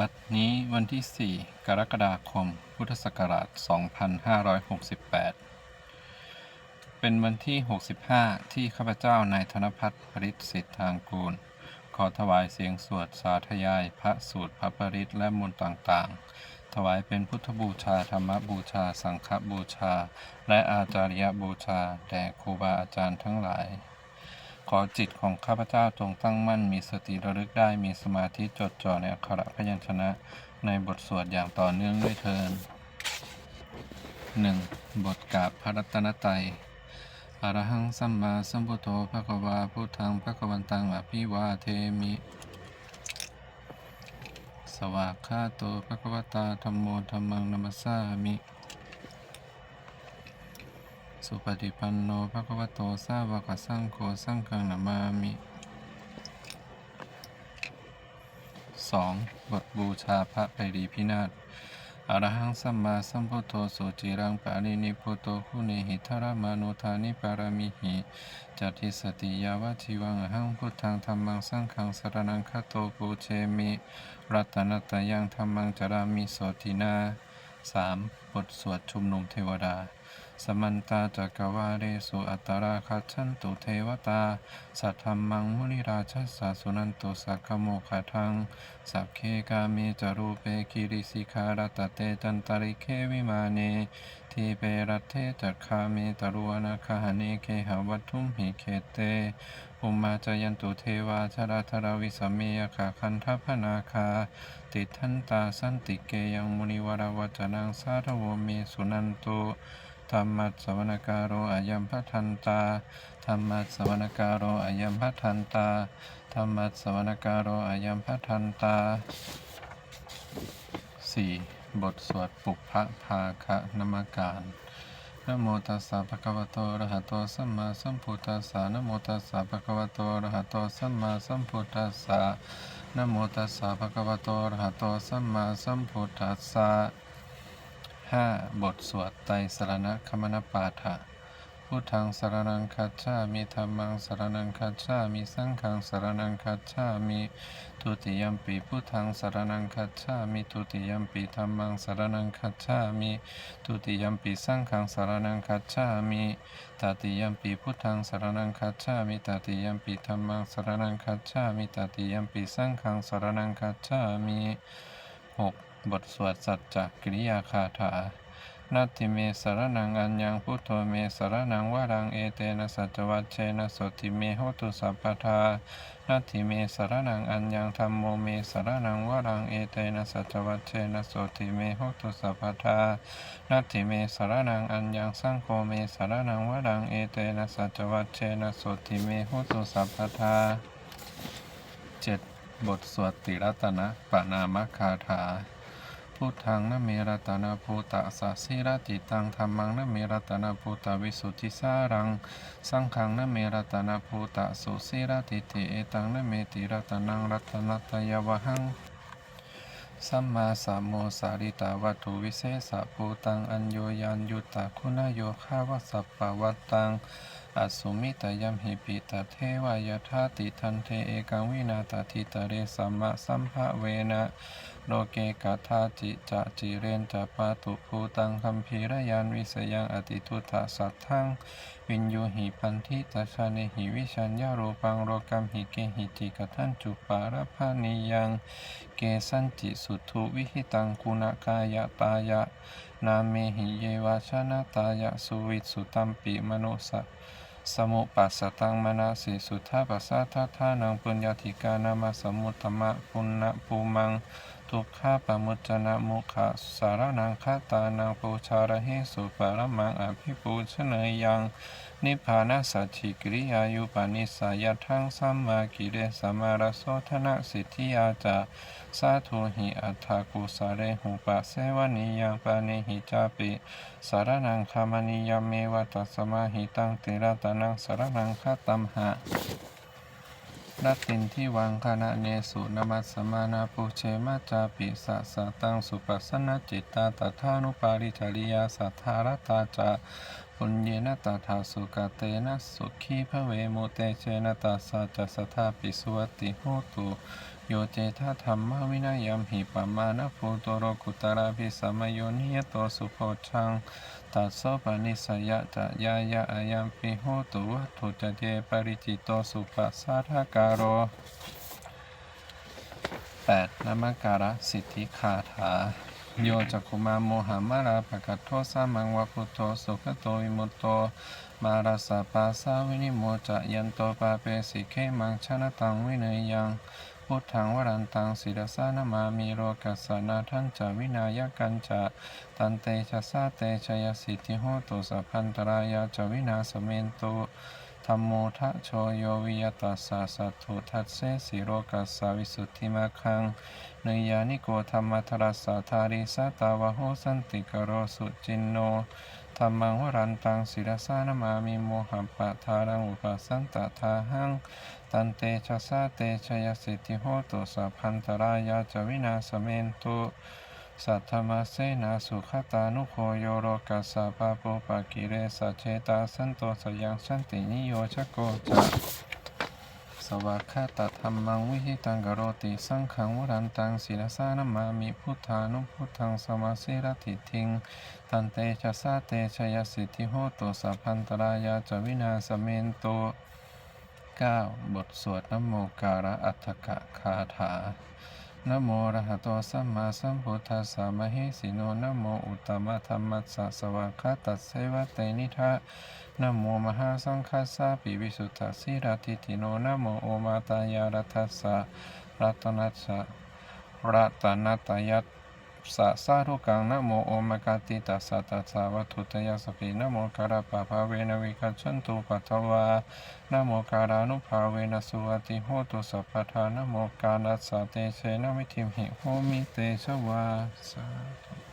บัดนี้วันที่ 4 กรกฎาคม พุทธศักราช 2568 เป็นวันที่ 65 ที่ข้าพเจ้านายธนพัฒน์ปริศสิทธางกูล ขอถวายเสียงสวดสาธยาย พระสูตรพระปริศและมนต์ต่างๆ ถวายเป็นพุทธบูชาธรรมบูชา สังฆบูชา และอาจาริยบูชา แด่ครูบาอาจารย์ทั้งหลาย ขอจิตของข้าพเจ้าจงตั้งมั่นมีสติระลึกได้มีสมาธิจดจ่อในอักขระพยัญชนะในบทสวดอย่างต่อเนื่องด้วยเทิน 1. บทกาบพระรัตนตรัยอรหังสัมมาสัมพุทโธภะคะวาพุทธังภะคะวันตังอภิวาเทมิ สวากขาโตภะคะวตาธัมโมธัมมังนัมสสามิ สุปฏิปันโนภะคะวะโตสาวกสังโฆสังฆังนามามิ 2. บทบูชาพระไพรีพินาศอรหังสัมมาสัมพุทโธสุจิรังปารินิพุโตคุเนหิทรามานุธานิปารามิหิจัติสติยาวชีวังหังพุทธังธรรมังสังฆังสรนังคโตปูเชมิรัตนตยังธรรมังจารามิโสตินา 3. บทสวดชุมนุมเทวดา สมันตาจักวาเรสุอัตตราคัจฉันตุเทวตา สัทธรรมังมุนิราชสสะสุนันตุสักขโมขทัง สัพเคกามิจารูเปกิริสิคารตเตจันตริเควิมาเนทีเปรัตเทจักคามิตรุวนาคหเนเคหวัตถุมหิเขเตอุมาจายันตุเทวาชราธราวิสมเมยขาคันทัพนาคา ติทันตาสันติเกยังมุนิวรวัจนังสาธวเมสุนันตุ ธรรมัสวนการโรอายัมพัทันตาธรรมัสวนการโรอายัมพัทันตาธรรมัสวนการโรอายัมพัทันตา 4. บทสวดปุพพภาคะนมการนะโมตัสสะภะคะวะโตอะระหะโตสัมมาสัมพุทธัสสะนะโมตัสสะภะคะวะโตอะระหะโตสัมมาสัมพุทธัสสะนะโมตัสสะภะคะวะโตอะระหะโตสัมมาสัมพุทธัสสะ 5. บทสวดไตรสรณคมนปาฐะพุทธังสรนังคัจฉามิธรรมังสรนังคัจฉามิสังฆังสรนังคัจฉามิทุติยมปีพุทธังสรนังคัจฉามิทุติยมปีธรรมังสรนังคัจฉามิทุติยมปีสังฆังสรนังคัจฉามิตติยมปีพุทธังสรนังคัจฉามิตติยมปีธรรมังสรนังคัจฉามิตติยมปีสังฆังสรนังคัจฉามิ 6. บทสวดสัจจกิริยาคาถานัตถิเมสารนังอัญญังพุทโธเมสารนังวรังเอเตนะสัจวัชเชนะโสติเมโหตุสัพพทานัตถิเมสารนังอัญญังธรรมโมเมสารนังวรังเอเตนะสัจวัชเชนะโสติเมโหตุสัพพทานัตถิเมสารนังอัญญังสังโฆเมสารนังวรังเอเตนะสัจวัชเชนะโสติเมโหตุสัพพทา 7. บทสวดติรัตนะปะนามคาถา พุทธังนะเมรัตนาภูตะสัสสิรติตังธรรมังนะเมรัตนาภูตะวิสุทธิสารัง สังฆังนะเมรัตนาภูตะสุสิรติติเอตังนะเมติรัตนังรัตนัตยวหังสัมมาสัมโมสาริตาวัตถุวิเศษภูตังอัญโยยันยุตตะคุณโยคาวสัพปวัตตังอสุมิตยัมหิปิตเทวายทาติทันเทเอกังวินาตติตเรสัมมาสัมภเวนะ โลเกกาธาจิจะจิเรนจะปาตุภูตังคัมภีรยานวิสยังอติทุตสัตทังวินโยหิพันธิตชาเนหิวิชัญญาโรปังโรกัมหิเกหิจิกทันจุปารพานิยังเกสันจิสุทุวิหิตังคุณกายตายะนาเมหิเยวาชนะตายะสุวิสุตัมปิมโนสะสมุปัสสตังมนาสิสุทธาปัสสะทัทานังปุญญาธิกานามาสมุตตมะปุณณภูมัง ทุกขาปมุจจนะมุขะสารนังคาตานังปูชาระหิสุปรมังอภิปูชเนยยัง นิพพานาสัจฉิกิริยายุปนิสายทั้งสัมมากิเลสมารโสธนะสิทธิยาจาสาธุหิอัฏฐกุสาเรหุปะเสวนิยังปานิหิจาปิสารนังคามนิยมเมวัตสมาหิตังติรัตนังสารนังคาตัมหะ รัตตินที่วังคณะเนสุนมัสสมานาปุเชมาจาปิสะสะตังสุปัสสนจิตตาตถานุปาริจริยาสัทธารตาจาปุญเยนะตถาสุกเตนะสุขีพระเวมุเตเชนะตาสาจะสทธาปิสุวติโหตุโยเจทาธรรมวินัยยมหิปมานะภูโตโรกุตระพิสัมมโยนิยโตสุโพชัง ตัสโสปนิสยะจะยายะอายัมปิโหตุวัตถุจเจปริจิตโตสุปัสสาทการโร 8. นามการะสิทธิคาถา โยจักขุมาโมหามาราภกัตโทสามังวะพุทโธสุขโตวิมุตโต มาราสาปาสาวินิโมจะยันโตปาเปสิเคมังชนะตังวิเนยยัง พุทธังวรันตังศิรสานามามีโรกัสสนาทันจะวินายกันจะตันเตชะสาเตชยสิทธิโหตุสัพพันตรายาจะวินาสเมนตุธรรมโมทะโชโยวิยตัสสะสัตถุทัสเสสิโรกัสสาวิสุทธิมาคังเนยานิโกธรรมทรัสสะทาริสตตาวะโหสันติกโรสุจินโน ธรรมังวรันตังศิรสานามามิโมหัปะทารังอุปสันตะทาหังตันเตชะสาเตชยสิทธิโหตุสัพพันตรายาจวินาสเมนตุสัทธมาเสนาสุขตานุโคโยโรกัสสะปะโปปะกิเรสะเชตาสันโตสยังสันตินิโยชโกจะ สวากขาตธรรมังวิหิตังกโรติสังขังวรันตังศิลสานามามิพุทธานุพุทธังสมาสิรติทิงตันเตชะสาเตชยสิทธิโหตุสัพพันตรายาจวินาสเมนโต 9. บทสวดนโมการะอัฏฐกะคาถา นะโมระหะโตสัมมาสัมพุทธัสสะมหิสิโนนะโมอุตตมะธรรมัสสะสวากาตัสเสวะเตนิทะนะโมมหาสังฆัสสะปิวิสุทธสิรติติโนนะโมโอมาตายารัตัสสะรัตนัสสะรัตนัตยัต สะสาธุกังนะโมโอมกาติตัสสะตัสสะวัตถุตยสสปินะโมการาปะภาเวนะวิกัจฉันตุปัทวานะโมการานุภาเวนะสุวัติโหตุสัพพทานะโมการัสสะเตเชนะวิทิมหิโหมิเตชวาสาธุ